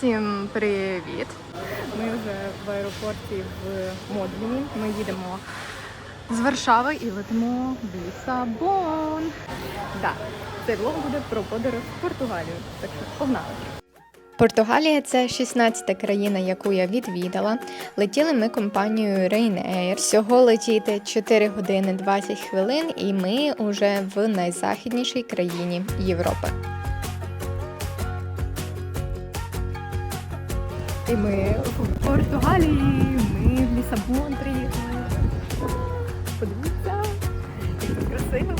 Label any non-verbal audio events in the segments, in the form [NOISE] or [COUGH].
Всім привіт! Ми вже в аеропорті в Модліні. Ми їдемо з Варшави і летимо в Лісабон. Так, цей влог буде про подорож в Португалію. Так що погнали! Португалія це 16-та країна, яку я відвідала. Летіли ми компанією Ryanair. Всього летіти 4 години 20 хвилин, і ми вже в найзахіднішій країні Європи. І ми в Португалії, ми в Лісабон приїхали. Подивіться, як тут красиво.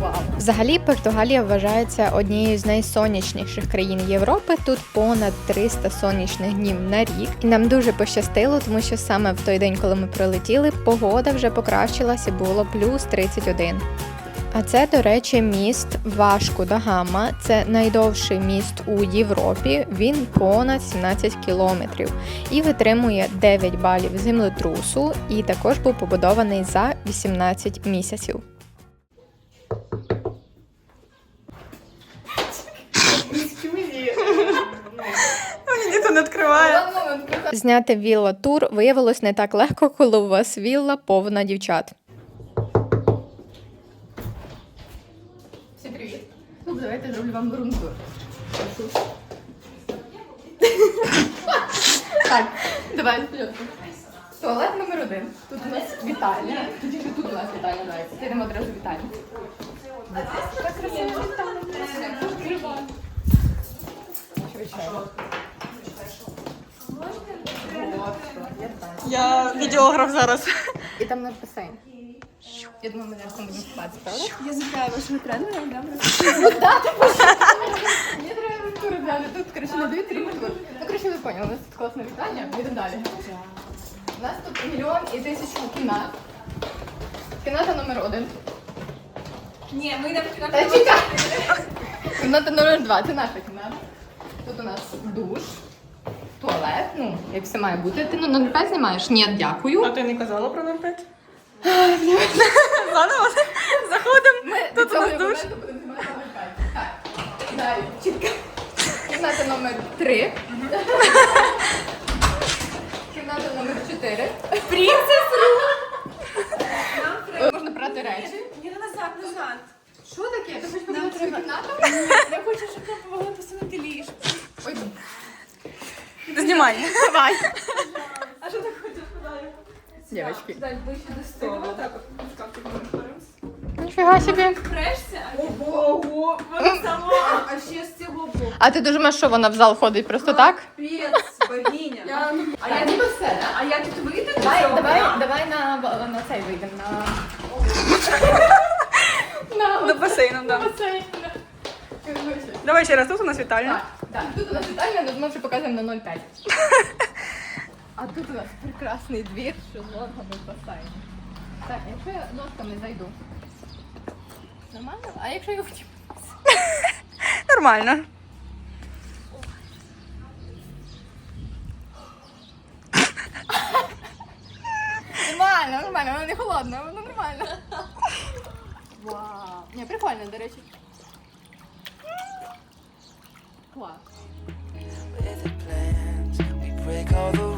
Вау! Взагалі Португалія вважається однією з найсонячніших країн Європи. Тут понад 300 сонячних днів на рік. І нам дуже пощастило, тому що саме в той день, коли ми прилетіли, погода вже покращилася, було плюс 31. А це, до речі, міст Вашку да Гама. Це найдовший міст у Європі. Він понад 17 кілометрів і витримує 9 балів землетрусу. І також був побудований за 18 місяців. Не відкриває. Зняти вілла тур виявилось не так легко, коли у вас вілла повна дівчат. Давайте зроблю вам рум-тур. Так, давай спочатку. Туалет номер один. Тут у нас вітальня. Тут тут у нас вітальня дається. Йдемо одразу в вітальню. Так красиво вітальня. Звичайно. Я відеограф зараз. І там наш басейн. Я думаю, ми зараз там будемо правда? Я запитаю вашого тренера, добре? Мені треба взяти. Тут, коротше, не дають три. Ну, коротше, ви поняли, у нас тут класне вітання. Йдемо далі. У нас тут мільйон і тисячу кімнат. Кімната номер один. Ні, ми йдемо на Та чекай! Кімната номер два, це наша кімната. Тут у нас душ, туалет, ну, як все має бути. Ти ну, номер 5 знімаєш? Ні, дякую. А ти не казала про 05? Заново заходимо. Ми Тут у нас душ. моменту будемо знімати номер 5. Так, далі, чітко. Кімната номер 3. Кімната номер 4. Принцес Можна брати речі. Ні, назад, назад. Що таке? Ти хочеш показати свою кімнату? Я хочу, щоб нам помогли посунути ліжко. Ой, Знімай. давай. А що подалі? Дівчатки. Дай ближче до столу. Так, Ніфіга собі. Прешся? Ого, вона сама. А ще з цього боку. А ти думаєш, що вона в зал ходить просто так? Богиня. А я ніби все? А я тут вийду? Давай, давай, давай на, на цей вийдемо, на... [LAUGHS] на До басейну, да. Давай ще раз, тут у нас вітальня. Так, так, тут у нас вітальня, але ми вже показуємо на 0,5. [LAUGHS] А тут у нас прекрасний двір з шезлонгами в басейні. Так, якщо я ножками зайду. Нормально? А якщо я хотів? [LAUGHS] Нормально. Нормально, нормально, воно не холодно, воно нормально. Вау. Ні, прикольно, до речі. Клас. with the plans. We break all the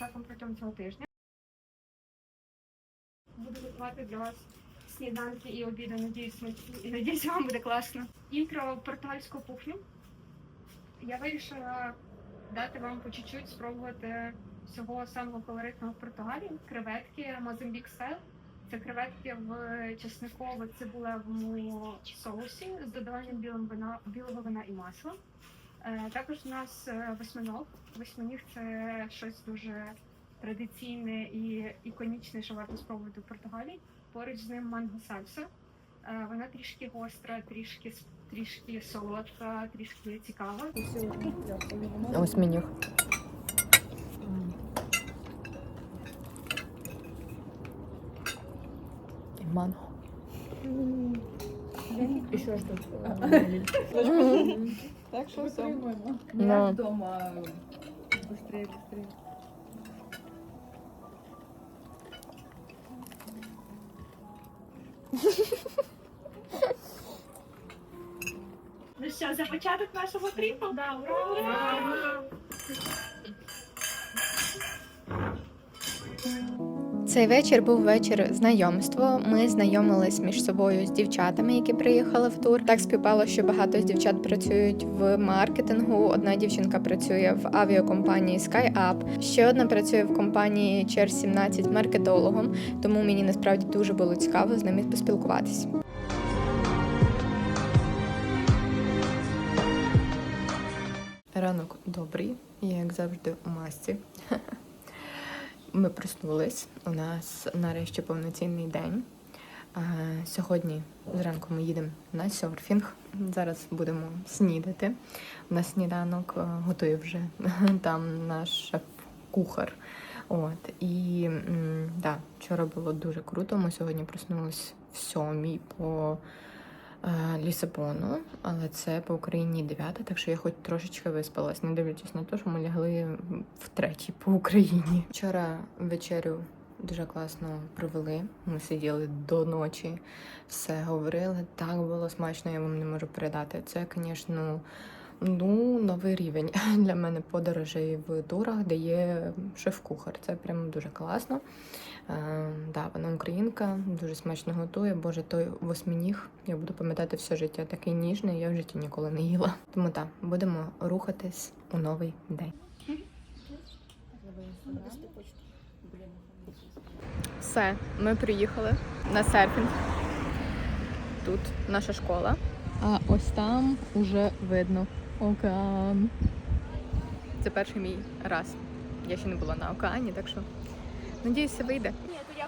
я буду протягом цього тижня. Буду готувати для вас сніданки і обіди, надіюсь, і надіюсь, вам буде класно. І про португальську кухню. Я вирішила дати вам по чуть-чуть спробувати всього самого колоритного в Португалії. Креветки Мозамбік Стайл. Це креветки в чесниково-цибулевому соусі з додаванням білого вина, білого вина і масла. Е, Також у нас е, восьминог. Восьминіг це щось дуже традиційне і іконічне, що варто спробувати в Португалії. Поруч з ним манго сальса. Е, Вона трішки гостра, трішки трішки солодка, трішки цікава. Ось меню. Манго. Еще что Так що все. Ну. Я дома быстрее, быстрее. Ну що, за початок нашого тріпу? Да, ура! Цей вечір був вечір знайомства. Ми знайомились між собою з дівчатами, які приїхали в тур. Так співпало, що багато з дівчат працюють в маркетингу. Одна дівчинка працює в авіакомпанії SkyUp, ще одна працює в компанії Chair 17 маркетологом. Тому мені насправді дуже було цікаво з ними поспілкуватись. Ранок добрий, я як завжди у масці. Ми проснулись. У нас нарешті повноцінний день. Сьогодні зранку ми їдемо на серфінг. Зараз будемо снідати. На сніданок е, готує вже [LAUGHS] там наш шеф-кухар. От і да, вчора було дуже круто. Ми сьогодні проснулись в сьомій по Лісабону, але це по Україні дев'ята, так що я хоч трошечки виспалась, не дивлячись на те, що ми лягли в третій по Україні. Вчора вечерю дуже класно провели. Ми сиділи до ночі, все говорили. Так було смачно, я вам не можу передати. Це, звісно, ну, новий рівень [LAUGHS] для мене подорожей в турах, де є шеф-кухар. Це прям дуже класно. Е, да, вона українка, дуже смачно готує. Боже, той восьминіг, я буду пам'ятати все життя. Такий ніжний, я в житті ніколи не їла. Тому так, будемо рухатись у новий день. Все, ми приїхали на серфінг. Тут наша школа. А ось там уже видно океан. Це перший мій раз. Я ще не була на океані, так що надіюся, вийде.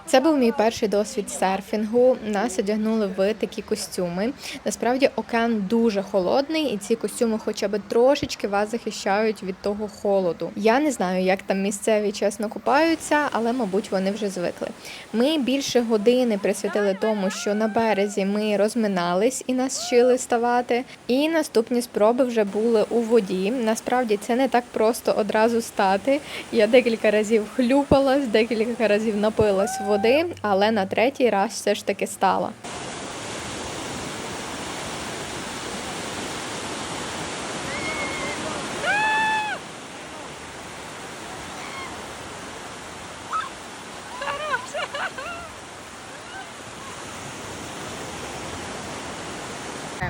Це був мій перший досвід серфінгу. Нас одягнули в такі костюми. Насправді океан дуже холодний, і ці костюми, хоча б трошечки вас захищають від того холоду. Я не знаю, як там місцеві чесно купаються, але мабуть вони вже звикли. Ми більше години присвятили тому, що на березі ми розминались і нас вчили ставати. І наступні спроби вже були у воді. Насправді це не так просто одразу стати. Я декілька разів хлюпалась, декілька разів напилась води, але на третій раз все ж таки стала.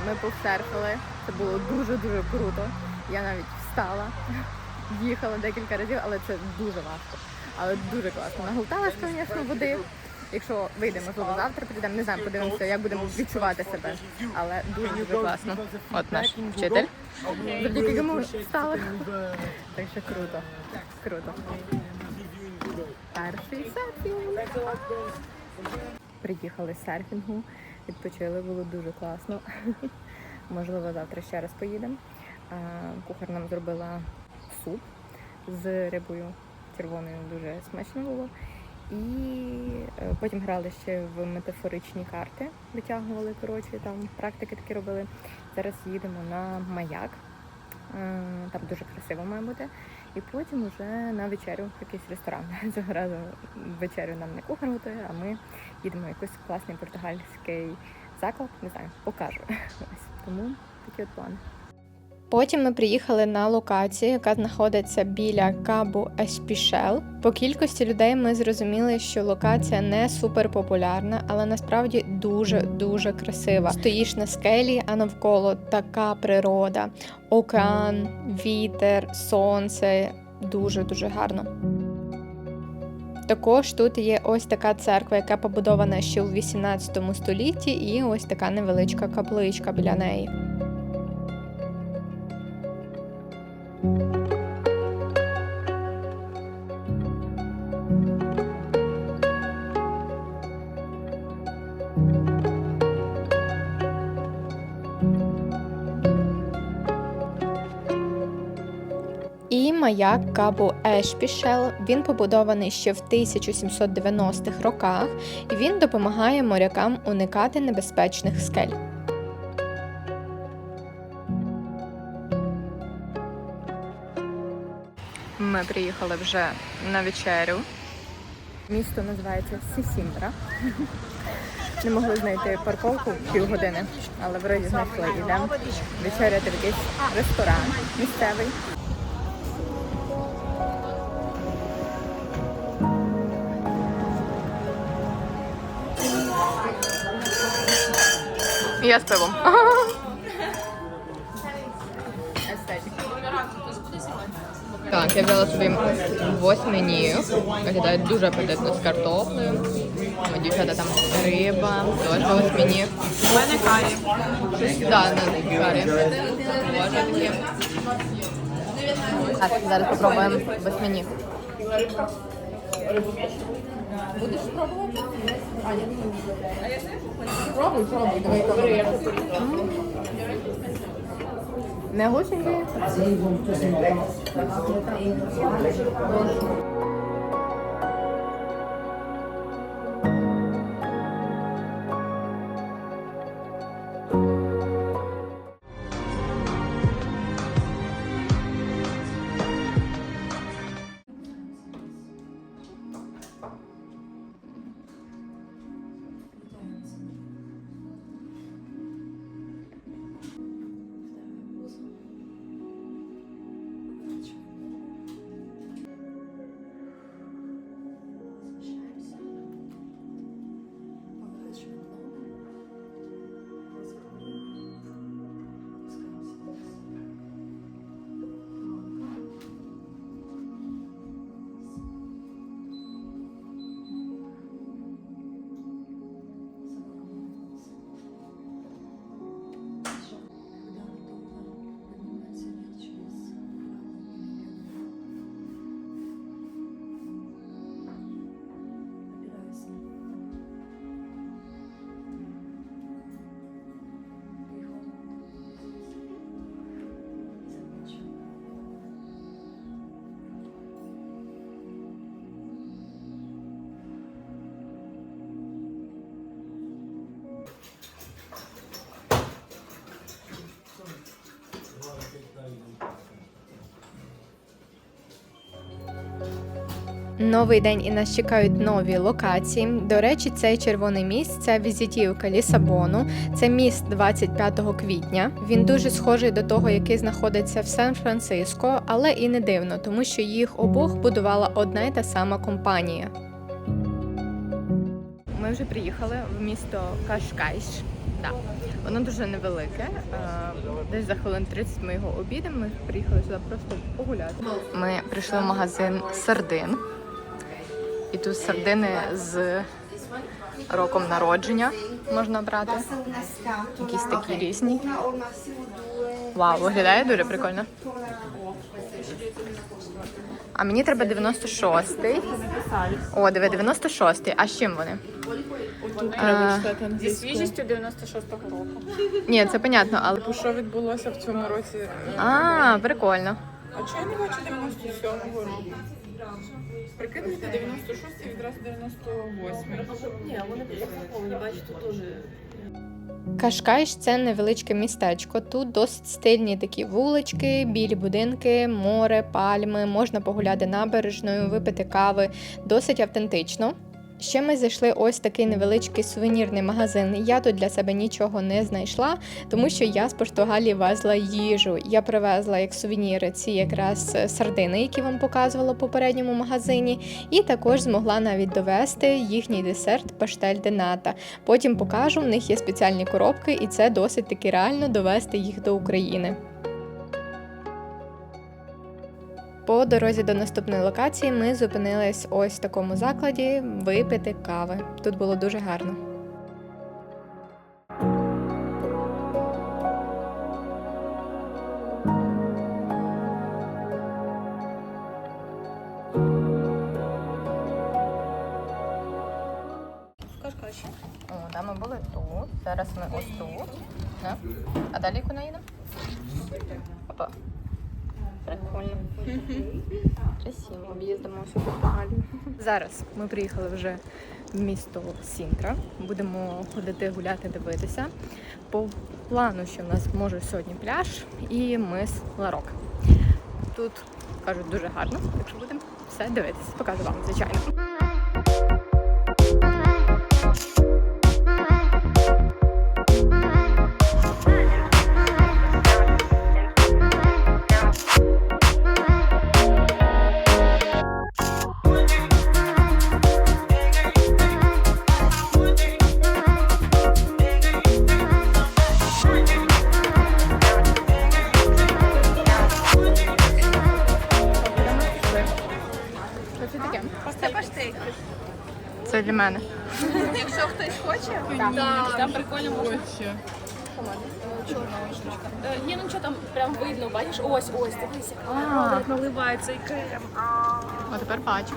Ми посерфили. Це було дуже-дуже круто. Я навіть встала, [LAUGHS] їхала декілька разів, але це дуже важко. Але дуже класно. Наглоталась, звісно, води. Якщо вийде, можливо, завтра підемо, не знаю, подивимося, як будемо відчувати себе. Але дуже дуже класно. От наш вчитель. Завдяки йому встала. Так що круто. Круто. Перший серфінг. Приїхали з серфінгу, відпочили, було дуже класно. Можливо, завтра ще раз поїдемо. Кухар нам зробила суп з рибою червоною, дуже смачно було. І е, потім грали ще в метафоричні карти, витягували, коротше, там практики такі робили. Зараз їдемо на маяк. Е, Там дуже красиво має бути. І потім уже на вечерю в якийсь ресторан. [LAUGHS] Цього разу вечерю нам не кухар готує, а ми їдемо в якийсь класний португальський заклад. Не знаю, покажу. [LAUGHS] Ось тому такі от плани. Потім ми приїхали на локацію, яка знаходиться біля Кабу Еспішел. По кількості людей ми зрозуміли, що локація не супер популярна, але насправді дуже дуже красива. Стоїш на скелі, а навколо така природа, океан, вітер, сонце. Дуже дуже гарно. Також тут є ось така церква, яка побудована ще у 18 столітті, і ось така невеличка капличка біля неї. І маяк Кабу Ешпішел. Він побудований ще в 1790-х роках, і він допомагає морякам уникати небезпечних скель. Ми приїхали вже на вечерю. Місто називається Сісімбра. Не могли знайти парковку півгодини, але вроді знайшли. Йдемо вечеряти в якийсь ресторан місцевий. Я з пивом. [LAUGHS] Так, я взяла собі восьминію. Виглядає дуже апетитно з картоплею. У дівчата там риба, теж восьмині. У мене карі. Да, на карі. Боже. Так, зараз попробуємо восьмині. Не гусенький. Новий день і нас чекають нові локації. До речі, цей червоний міст це візитівка Лісабону. Це міст 25 квітня. Він дуже схожий до того, який знаходиться в Сан-Франциско, але і не дивно, тому що їх обох будувала одна й та сама компанія. Ми вже приїхали в місто Кашкайш. Да. Воно дуже невелике. е, Десь за хвилин 30 ми його обідемо. Ми приїхали сюди просто погуляти. Ми прийшли в магазин сардин. І тут сардини з роком народження можна брати. Якісь такі різні. Вау, виглядає дуже прикольно. А мені треба 96-й. О, диви, 96-й. А з чим вони? А, Зі свіжістю 96-го року. ні, це понятно, але. Що відбулося в цьому році? А, прикольно. А чого я не бачу 97-го року? Прикидуєте 96 і відразу 98. Ні, вони підраховані, бачите, теж. Кашкайш це невеличке містечко. Тут досить стильні такі вулички, білі будинки, море, пальми, можна погуляти набережною, випити кави. Досить автентично. Ще ми зайшли ось такий невеличкий сувенірний магазин. Я тут для себе нічого не знайшла, тому що я з Португалії везла їжу. Я привезла як сувеніри ці якраз е, сардини, які вам показувала в попередньому магазині, і також змогла навіть довести їхній десерт паштель де ната. Потім покажу, в них є спеціальні коробки, і це досить таки реально довести їх до України. По дорозі до наступної локації ми зупинились ось в такому закладі випити кави. Тут було дуже гарно. Ну, ми були тут. Зараз ми ось тут. А далі куди їдемо? Прикольно. Красиво. Об'їздимо всю Португалію. Зараз ми приїхали вже в місто Сінтра. Будемо ходити гуляти, дивитися. По плану, що в нас може сьогодні пляж і мис Ларок. Тут кажуть дуже гарно, якщо будемо все дивитися. Покажу вам, звичайно. Прям видно, бачиш, ось, ось, дивись, А. як наливається і крем. А тепер бачу.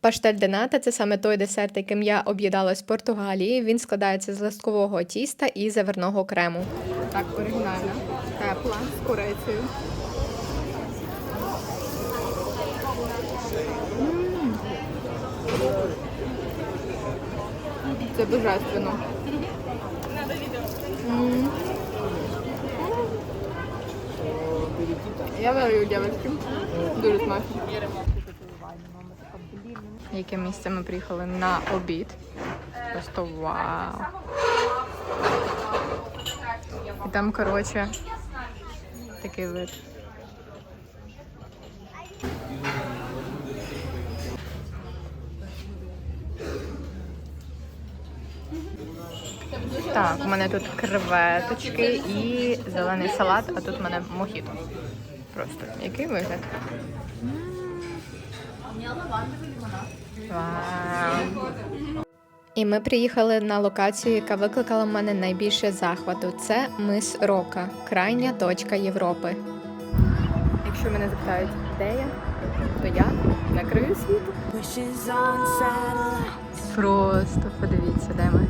Паштель де ната – це саме той десерт, яким я об'їдалась в Португалії. Він складається з листкового тіста і заверного крему. Так, оригінальна, тепла, з курицею. Це божественно. М. Я варю, дівчатки. Дуже смачно. Яке місце ми приїхали на обід. Просто вау. І там, коротше, такий вид. Так, у мене тут креветочки і зелений салат, а тут у мене мохіто. Просто який вигляд? І ми приїхали на локацію, яка викликала в мене найбільше захвату. Це мис Рока, крайня точка Європи. Якщо мене запитають, де я, то я на краю. Просто подивіться, де ми.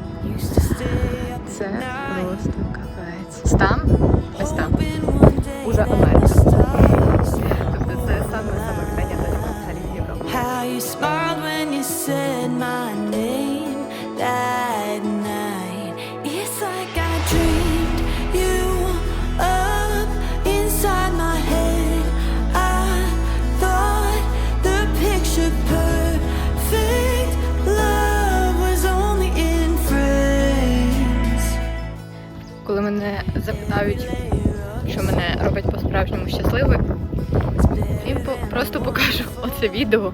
Це просто капець. Там, ось там. Уже Америка. You smiled when you said my name that night. It's like I dreamed you up inside my head. I thought the picture perfect love was only in frames. Коли мене запитають, що мене робить по-справжньому щасливою, їм просто покажу оце відео.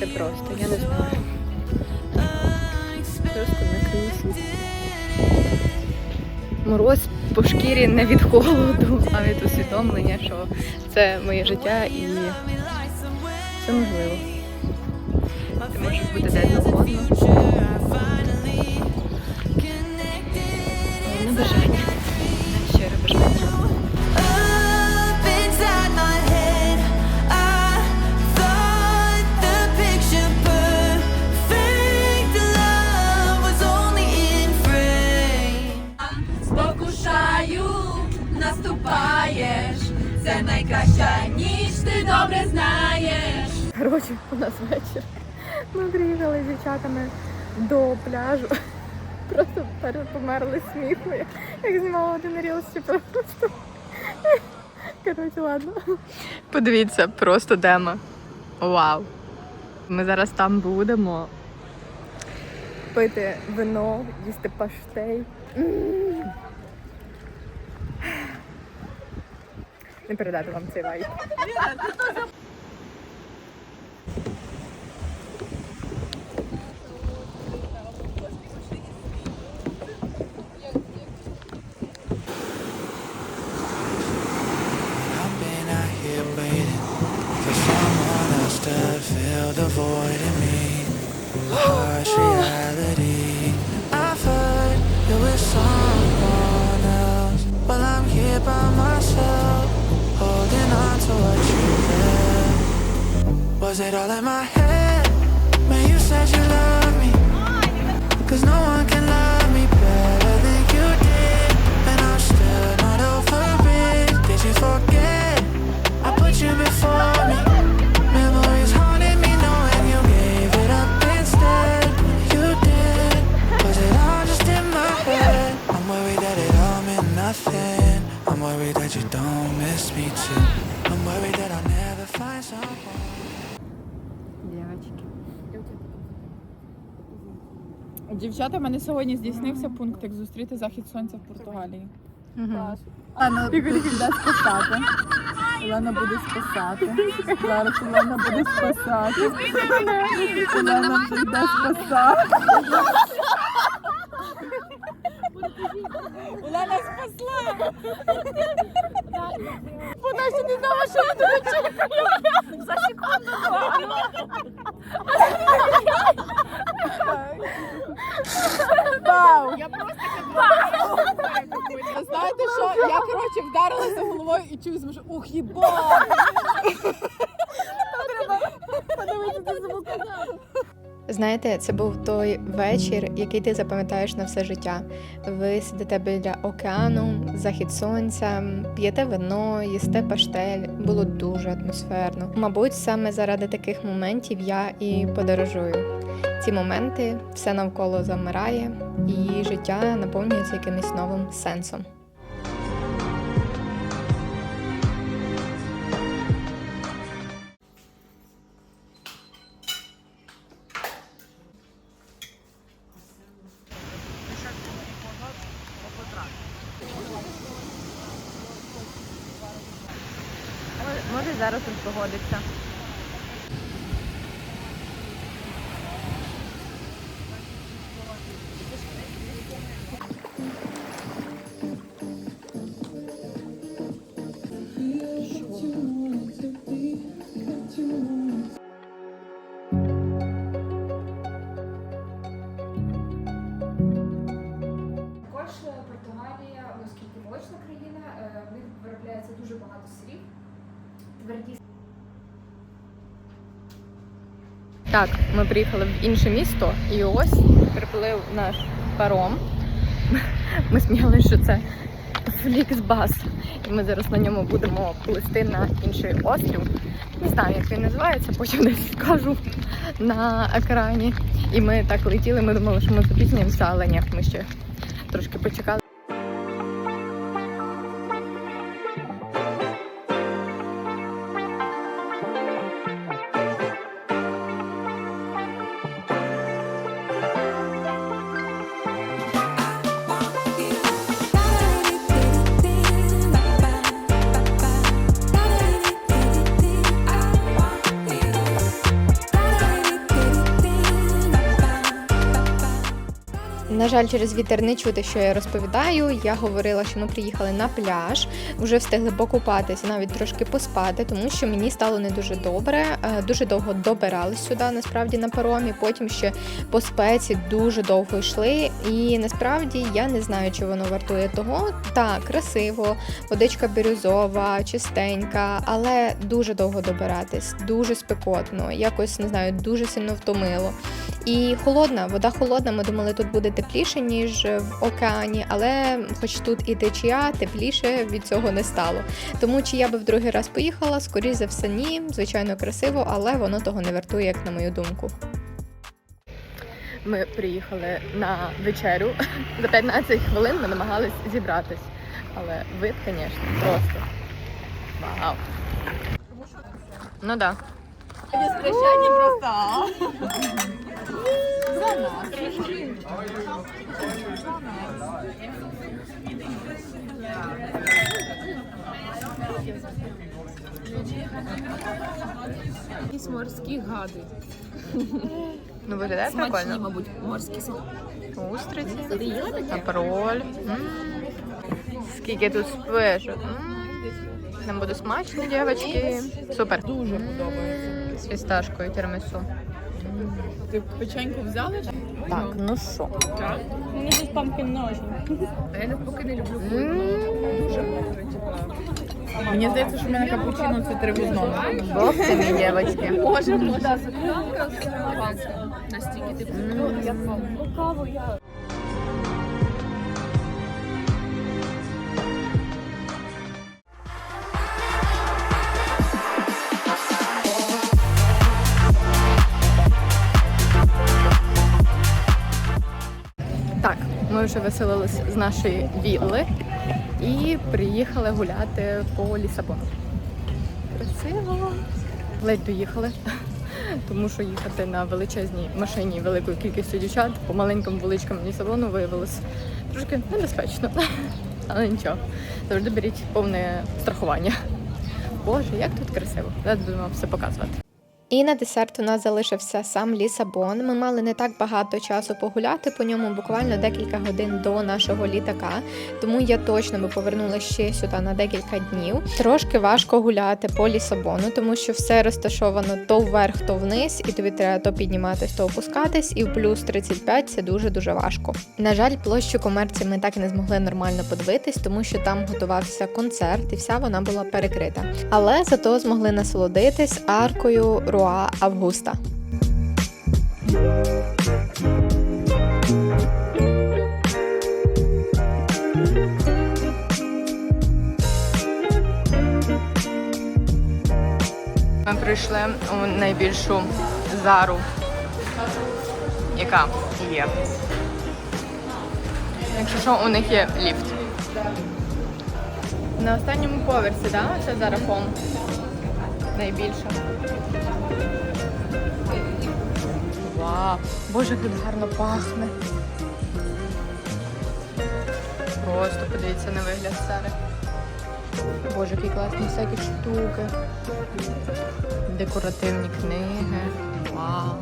Це просто, я не знаю. Просто накрию світ. Мороз по шкірі не від холоду, а від усвідомлення, що це моє життя і це можливо. Ти можеш бути де завгодно. Головне бажання. Коротше, у нас вечір. Ми приїхали з дівчатами до пляжу. Просто померли сміху. як- знімала один рілс, просто. Коротше, ладно. Подивіться, просто демо. Вау. Ми зараз там будемо пити вино, їсти паштей. М. Не передати вам цей вайб. The void in me. Harsh reality. Was it all in my head when you said you love me? Cause no one Дівчата, в мене сьогодні здійснився пункт, як зустріти захід сонця в Португалії. Угу. Ігор йде спасати. Олена буде спасати. Зараз Олена буде спасати. Олена йде спасати. Олена спасла! Вона ще не знала, що ми тут очікуємо. За секунду Вау! Я просто Ви знаєте що? Я коротше вдарилася головою і чую звук, ух, їба! Подивитися звук. Знаєте, це був той вечір, який ти запам'ятаєш на все життя. Ви сидите біля океану, захід сонця, п'єте вино, їсте паштель. Було дуже атмосферно. Мабуть, саме заради таких моментів я і подорожую. Ці моменти все навколо замирає, і життя наповнюється якимось новим сенсом. Зараз він погодиться. Приїхали в інше місто, і ось приплив наш паром. Ми сміялися, що це Фліксбас. І ми зараз на ньому будемо плисти на інший острів. Не знаю, як він називається, потім десь скажу на екрані. І ми так летіли, ми думали, що ми запізнюємося, але ні, ми ще трошки почекали. Жаль, через вітер не чути, що я розповідаю. Я говорила, що ми приїхали на пляж, вже встигли покупатися, навіть трошки поспати, тому що мені стало не дуже добре. Е, Дуже довго добирались сюди, насправді на паромі. Потім ще по спеці дуже довго йшли. І насправді я не знаю, чи воно вартує того. Так, красиво, водичка бірюзова, чистенька, але дуже довго добиратись, дуже спекотно. Якось не знаю, дуже сильно втомило. І холодна, вода холодна. Ми думали, тут буде тепліше, ніж в океані, але хоч тут і течія, тепліше від цього не стало. Тому чи я би в другий раз поїхала, скоріш за все, ні. Звичайно, красиво, але воно того не вартує, як на мою думку. Ми приїхали на вечерю. За 15 хвилин ми намагались зібратись. Але вид, звісно, просто вау. Ну так. Да. Без прощання просто. Якісь морські гади. Ну, виглядає Смачні, прикольно. мабуть, морські смачні. Устриці, Ти їла таке? апероль. Скільки тут спешок. М. Нам буде смачно, дівчатки. Супер. Дуже подобається. З фісташкою тірамісу. Ти печеньку взяла? Так, ну що? Мені тут пампін ножі. А я навпаки не люблю Дуже Мені здається, що в мене капучино це три в одному. Бог це мій дівчатки. Боже, вода закладка з настільки Так, ми вже веселились з нашої вілли і приїхали гуляти по Лісабону. Красиво. Ледь доїхали, [LAUGHS] тому що їхати на величезній машині великою кількістю дівчат по маленькому вуличкам Лісабону виявилось трошки небезпечно. [LAUGHS] Але нічого. Завжди беріть повне страхування. Боже, як тут красиво. Зараз будемо все показувати. І на десерт у нас залишився сам Лісабон. Ми мали не так багато часу погуляти по ньому, буквально декілька годин до нашого літака. Тому я точно би повернулася ще сюди на декілька днів. Трошки важко гуляти по Лісабону, тому що все розташовано то вверх, то вниз, і тобі треба то підніматись, то опускатись. І в плюс 35 це дуже дуже важко. На жаль, площу комерції ми так і не змогли нормально подивитись, тому що там готувався концерт, і вся вона була перекрита. Але зато змогли насолодитись аркою Руа Августа. Ми прийшли у найбільшу зару, яка є. Якщо що, у них є ліфт. На останньому поверсі, так? Да? Це Zara Home. Найбільша. Вау! Боже, як гарно пахне. Просто подивіться на вигляд Сари. Боже, які класні всякі штуки. Декоративні книги. Вау.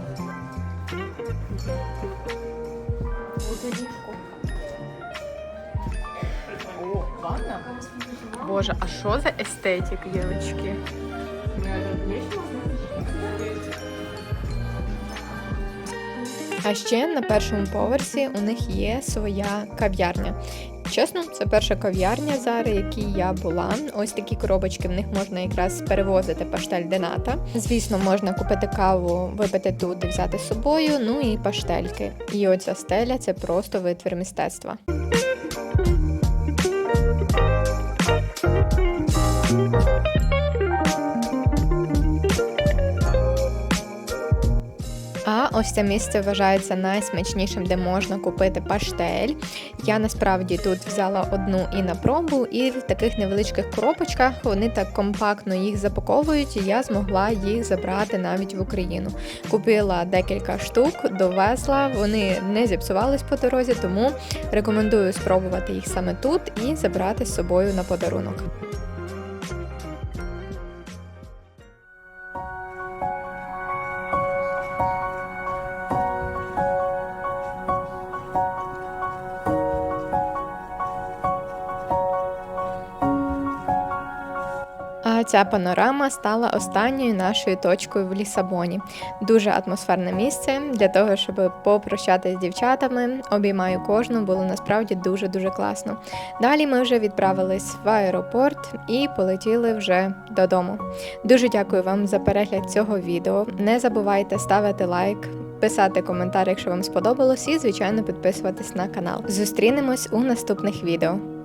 О, ванна? Боже, а що за естетик, дівчатки? А ще на першому поверсі у них є своя кав'ярня. Чесно, це перша кав'ярня зараз, якій я була. Ось такі коробочки в них можна якраз перевозити паштель дената. Звісно, можна купити каву, випити тут і взяти з собою. Ну і паштельки. І оця стеля це просто витвір мистецтва. Ось це місце вважається найсмачнішим, де можна купити паштель. Я насправді тут взяла одну і на пробу, і в таких невеличких коробочках вони так компактно їх запаковують, і я змогла їх забрати навіть в Україну. Купила декілька штук, довезла, вони не зіпсувались по дорозі, тому рекомендую спробувати їх саме тут і забрати з собою на подарунок. Ця панорама стала останньою нашою точкою в Лісабоні. Дуже атмосферне місце для того, щоб попрощатися з дівчатами. Обіймаю кожну, було насправді дуже дуже класно. Далі ми вже відправились в аеропорт і полетіли вже додому. Дуже дякую вам за перегляд цього відео. Не забувайте ставити лайк. Писати коментар, якщо вам сподобалось, і звичайно підписуватись на канал. Зустрінемось у наступних відео.